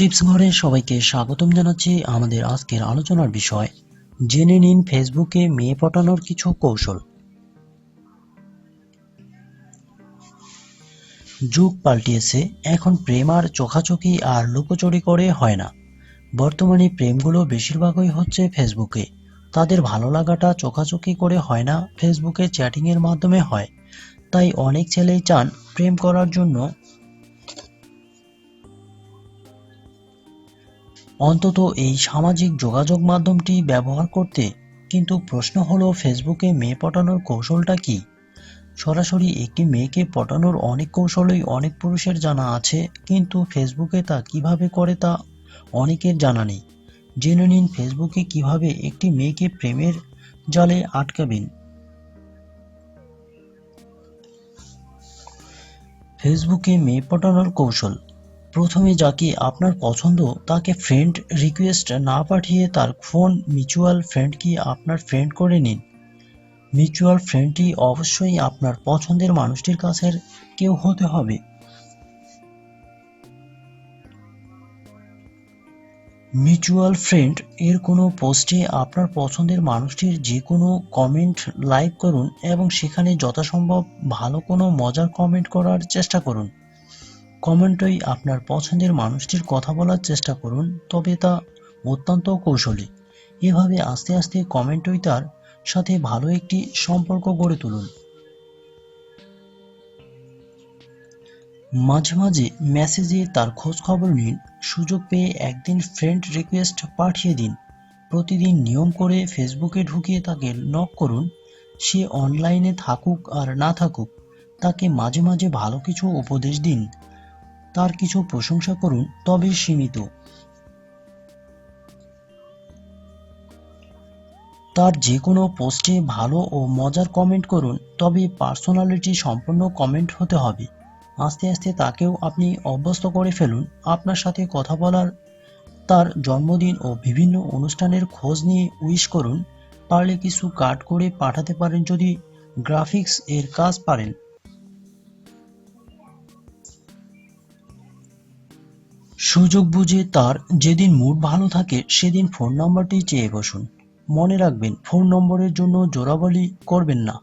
Tips ঘরে সবাইকে স্বাগতম জানাচ্ছি আমাদের আজকের আলোচনার বিষয়। জেনে নিন ফেসবুকে মেয়ে পটানোর কিছু কৌশল। যুগ পাল্টিয়েছে, এখন প্রেম আর চোখাচোখি আর লুকোচুরি করে হয় না। বর্তমানে প্রেমগুলো বেশিরভাগই হচ্ছে ফেসবুকে। তাদের ভালো লাগাটা চোখাচোখি করে হয় না, ফেসবুকে চ্যাটিংয়ের মাধ্যমে হয়। তাই অনেক ছেলেই চান প্রেম করার জন্য অন্তত এই সামাজিক যোগাযোগ মাধ্যমটি ব্যবহার করতে। কিন্তু প্রশ্ন হলো, ফেসবুকে মেয়ে পটানোর কৌশলটা কি? সরাসরি একটি মেয়েকে পটানোর অনেক কৌশলই অনেক পুরুষের জানা আছে, কিন্তু ফেসবুকে তা কীভাবে করে তা অনেকের জানা নেই। জেনে নিন ফেসবুকে কীভাবে একটি মেয়েকে প্রেমের জালে আটকাবেন। ফেসবুকে মেয়ে পটানোর কৌশল। প্রথমে যাকে আপনার পছন্দ, তাকে ফ্রেন্ড রিকোয়েস্ট না পাঠিয়ে তার ফোন মিউচুয়াল ফ্রেন্ডকে আপনার ফ্রেন্ড করে নিন? মিউচুয়াল ফ্রেন্ডটি অবশ্যই আপনার পছন্দের মানুষটির কাছের কেউ হতে হবে। মিউচুয়াল ফ্রেন্ড এর কোনো পোস্টে আপনার পছন্দের মানুষটির যে কোনো কমেন্ট লাইক করুন এবং সেখানে যথাসম্ভব ভালো কোনো মজার কমেন্ট করার চেষ্টা করুন। কমেন্টই আপনার পছন্দের মানুষটির কথা বলার চেষ্টা করুন, তবে তা অত্যন্ত কৌশলী। এভাবে আস্তে আস্তে কমেন্টই তার সাথে ভালো একটি সম্পর্ক গড়ে তুলুন। মাঝে মাঝে মেসেজে তার খোঁজ খবর নিন, সুযোগ পেয়ে একদিন ফ্রেন্ড রিকোয়েস্ট পাঠিয়ে দিন। প্রতিদিন নিয়ম করে ফেসবুকে ঢুকে তাকে নক করুন, সে অনলাইনে থাকুক আর না থাকুক, তাকে মাঝে মাঝে ভালো কিছু উপদেশ দিন। তার কিছু প্রশংসা করুন, তবে সীমিত। তার যে কোনো পোস্টে ভালো ও মজার কমেন্ট করুন, তবে পার্সোনালিটি সম্পন্ন কমেন্ট হতে হবে। আস্তে আস্তে তাকেও আপনি অভ্যস্ত করে ফেলুন। আপনার সাথে কথা বলার, তার জন্মদিন ও বিভিন্ন অনুষ্ঠানের খোঁজ নিয়ে উইশ করুন। পারলে কিছু কাট করে পাঠাতে পারেন যদি গ্রাফিক্স এর কাজ পারেন। সুযোগ বুঝে তার যেদিন মুড ভালো থাকে, সেদিন ফোন নাম্বারটি চেয়ে বসুন। মনে রাখবেন ফোন নম্বরের জন্য জোরাবলি করবেন না।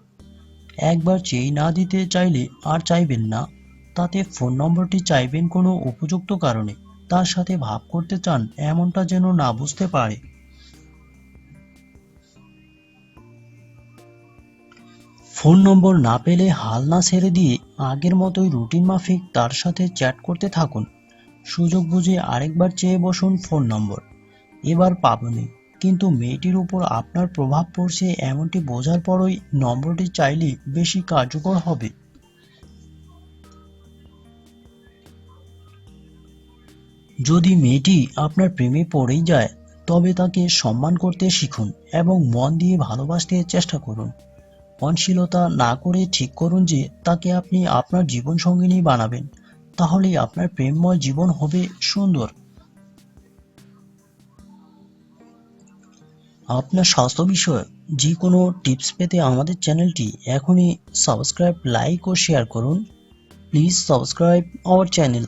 একবার চেয়ে না দিতে চাইলে আর চাইবেন না। তাতে ফোন নম্বরটি চাইবেন কোনো উপযুক্ত কারণে। তার সাথে ভাব করতে চান, এমনটা যেন না বুঝতে পারে। ফোন নম্বর না পেলে হাল না ছেড়ে দিয়ে আগের মতোই রুটিন মাফিক তার সাথে চ্যাট করতে থাকুন। সুযোগ বুঝে আরেকবার চেয়ে বসুন ফোন নম্বর। এবার পাবেনি, কিন্তু মেয়েটির উপর আপনার প্রভাব পড়ছে এমনটি বোঝার পরই নম্বরটি চাইলে বেশি কার্যকর হবে। যদি মেয়েটি আপনার প্রেমে পড়েই যায়, তবে তাকে সম্মান করতে শিখুন এবং মন দিয়ে ভালোবাসতে চেষ্টা করুন। অনশীলতা না করে ঠিক করুন যে তাকে আপনি আপনার জীবন সঙ্গিনী বানাবেন। তাহলেই আপনার প্রেমময় জীবন হবে সুন্দর। আপনার স্বাস্থ্য বিষয়ে যে কোনো টিপস পেতে আমাদের চ্যানেলটি এখনই সাবস্ক্রাইব লাইক ও শেয়ার করুন। Please subscribe our channel